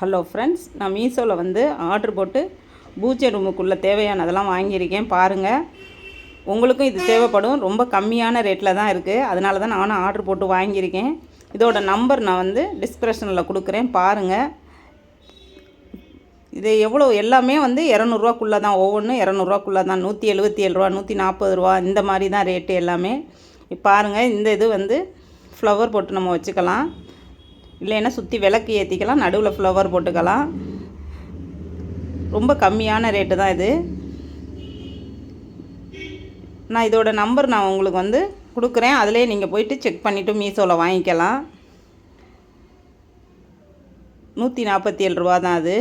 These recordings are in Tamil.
ஹலோ ஃப்ரெண்ட்ஸ் நான் மீஷோவில் வந்து ஆர்டர் போட்டு பூஜை ரூமுக்குள்ளே தேவையானதெல்லாம் வாங்கியிருக்கேன். பாருங்கள் உங்களுக்கும் இது தேவைப்படும். ரொம்ப கம்மியான ரேட்டில் தான் இருக்குது அதனால தான் நானும் ஆர்டர் போட்டு வாங்கியிருக்கேன். இதோட நம்பர் நான் வந்து டிஸ்கிரிப்ஷனில் கொடுக்குறேன். பாருங்கள் இது எவ்வளோ? எல்லாமே வந்து இரநூறுவாக்குள்ளே தான். ஒவ்வொன்றும் இரநூறுவாக்குள்ளே தான். நூற்றி எழுபத்தி ஏழு ரூபா நூற்றி நாற்பது ரூபா இந்த மாதிரி தான் ரேட்டு எல்லாமே. பாருங்கள் இந்த இது வந்து ஃப்ளவர் போட்டு நம்ம வச்சுக்கலாம். இல்லைன்னா சுற்றி விளக்கு ஏற்றிக்கலாம் நடுவில் ஃப்ளவர் போட்டுக்கலாம். ரொம்ப கம்மியான ரேட்டு தான் இது. நான் இதோட நம்பர் நான் உங்களுக்கு வந்து கொடுக்குறேன். அதிலே நீங்கள் போயிட்டு செக் பண்ணிவிட்டு மீஷோவில் வாங்கிக்கலாம். நூற்றி நாற்பத்தி ஏழு ரூபா தான் அது.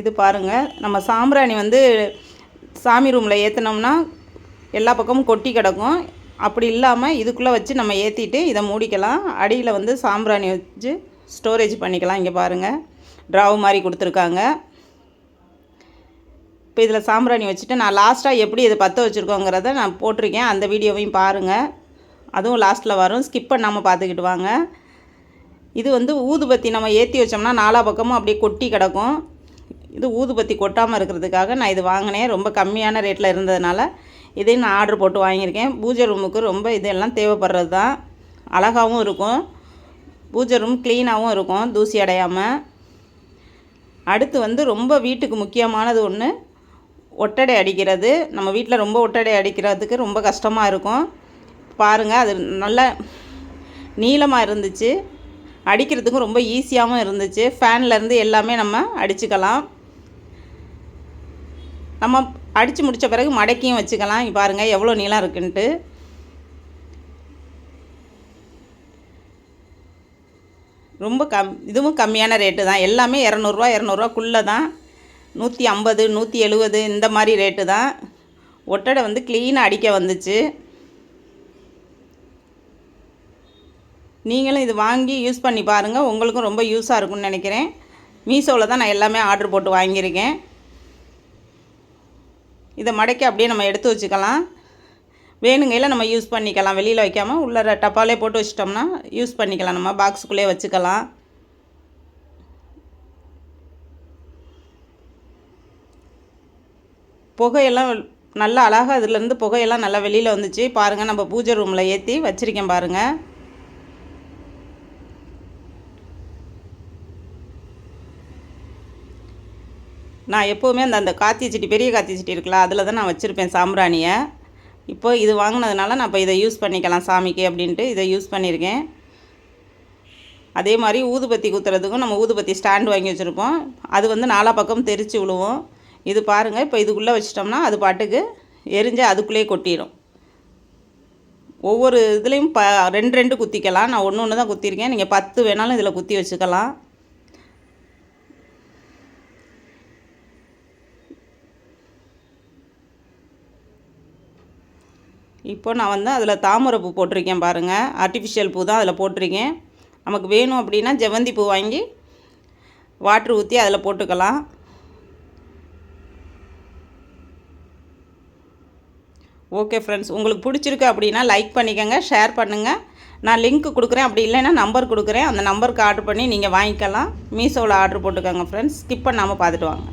இது பாருங்கள் நம்ம சாம்பிராணி வந்து சாமி ரூமில் ஏற்றினோம்னா எல்லா பக்கமும் கொட்டி கிடக்கும். அப்படி இல்லாமல் இதுக்குள்ளே வச்சு நம்ம ஏற்றிட்டு இதை மூடிக்கலாம். அடியில் வந்து சாம்பிராணி வச்சு ஸ்டோரேஜ் பண்ணிக்கலாம். இங்கே பாருங்கள் ட்ராவ் மாதிரி கொடுத்துருக்காங்க. இப்போ இதில் சாம்பிராணி வச்சுட்டு நான் லாஸ்ட்டாக எப்படி இதை பற்ற வச்சுருக்கோங்கிறத நான் போட்டிருக்கேன். அந்த வீடியோவையும் பாருங்கள் அதுவும் லாஸ்ட்டில் வரும். ஸ்கிப் பண்ணாமல் பார்த்துக்கிட்டு வாங்க. இது வந்து ஊதுபத்தி நம்ம ஏற்றி வச்சோம்னா நாலா பக்கமும் அப்படியே கொட்டி கிடக்கும். இது ஊதுபத்தி கொட்டாமல் இருக்கிறதுக்காக நான் இது வாங்கினேன். ரொம்ப கம்மியான ரேட்டில் இருந்ததுனால இதையும் நான் ஆர்டர் போட்டு வாங்கியிருக்கேன். பூஜை ரூமுக்கு ரொம்ப இதெல்லாம் தேவைப்படுறது தான். அழகாகவும் இருக்கும். பூஜை ரூம் க்ளீனாகவும் இருக்கும் தூசி அடையாமல் அடுத்து வந்து ரொம்ப வீட்டுக்கு முக்கியமானது ஒன்று ஒட்டடை அடிக்கிறது. நம்ம வீட்டில் ரொம்ப ஒட்டடை அடிக்கிறதுக்கு ரொம்ப கஷ்டமாக இருக்கும். பாருங்கள் அது நல்ல நீளமாக இருந்துச்சு. அடிக்கிறதுக்கும் ரொம்ப ஈஸியாகவும் இருந்துச்சு. ஃபேன்லேருந்து எல்லாமே நம்ம அடிச்சுக்கலாம். நம்ம அடித்து முடித்த பிறகு மடக்கியும் வச்சுக்கலாம். பாருங்கள் எவ்வளோ நீளம் இருக்குன்ட்டு. ரொம்ப கம் இதுவும் கம்மியான ரேட்டு தான். எல்லாமே இரநூறுவா இரநூறுவாக்குள்ளே தான் நூற்றி ஐம்பது நூற்றி எழுபது இந்த மாதிரி ரேட்டு தான். ஒட்டடை வந்து க்ளீனாக அடிக்க வந்துச்சு. நீங்களும் இது வாங்கி யூஸ் பண்ணி பாருங்கள் உங்களுக்கும் ரொம்ப யூஸாக இருக்கும்னு நினைக்கிறேன். மீஷோவில் தான் நான் எல்லாமே ஆர்டர் போட்டு வாங்கியிருக்கேன். இதை மடக்கி அப்படியே நம்ம எடுத்து வச்சுக்கலாம். வேணுங்கையில் நம்ம யூஸ் பண்ணிக்கலாம். வெளியில் வைக்காமல் உள்ள டப்பாலே போட்டு வச்சிட்டோம்னா யூஸ் பண்ணிக்கலாம். நம்ம பாக்ஸுக்குள்ளே வச்சுக்கலாம். புகையெல்லாம் நல்லா அழகாக இதுலேருந்து புகையெல்லாம் நல்லா வெளியில் வந்துச்சு. பாருங்கள் நம்ம பூஜை ரூமில் ஏற்றி வச்சுருக்கேன் பாருங்கள் நான் எப்போவுமே அந்த அந்த காத்தி சட்டி பெரிய காத்தி சட்டி இருக்குல்ல அதில் தான் நான் வச்சுருப்பேன் சாம்பிராணியை. இப்போ இது வாங்கினதுனால நான் இப்போ இதை யூஸ் பண்ணிக்கலாம் சாமிக்கு அப்படின்ட்டு இதை யூஸ் பண்ணியிருக்கேன் அதே மாதிரி ஊதுபத்தி குத்துறதுக்கும் நம்ம ஊதுபத்தி ஸ்டாண்டு வாங்கி வச்சுருப்போம். அது வந்து நாலா பக்கம் தெரித்து விழுவோம் இது பாருங்கள் இப்போ இதுக்குள்ளே வச்சிட்டோம்னா அது பாட்டுக்கு எரிஞ்சு அதுக்குள்ளேயே கொட்டிடும் ஒவ்வொரு இதுலேயும் ப ரெண்டு ரெண்டு குத்திக்கலாம். நான் ஒன்று ஒன்று தான் குத்திருக்கேன். நீங்கள் பத்து வேணாலும் இதில் குத்தி வச்சுக்கலாம். இப்போ நான் வந்து அதில் தாமரை பூ போட்டிருக்கேன் பாருங்கள் ஆர்டிஃபிஷியல் பூ தான் அதில் போட்டிருக்கேன். நமக்கு வேணும் அப்படின்னா ஜெவந்தி பூ வாங்கி வாட்ரு ஊற்றி அதில் போட்டுக்கலாம். ஓகே ஃப்ரெண்ட்ஸ் உங்களுக்கு பிடிச்சிருக்கு அப்படின்னா லைக் பண்ணிக்கோங்க ஷேர் பண்ணுங்கள் நான் லிங்க் கொடுக்குறேன். அப்படி இல்லைன்னா நம்பர் கொடுக்குறேன். அந்த நம்பருக்கு ஆர்டர் பண்ணி நீங்கள் வாங்கிக்கலாம். மீஷோவில் ஆர்டர் போட்டுக்கோங்க ஃப்ரெண்ட்ஸ் ஸ்கிப் பண்ணாமல் பார்த்துட்டு வாங்க.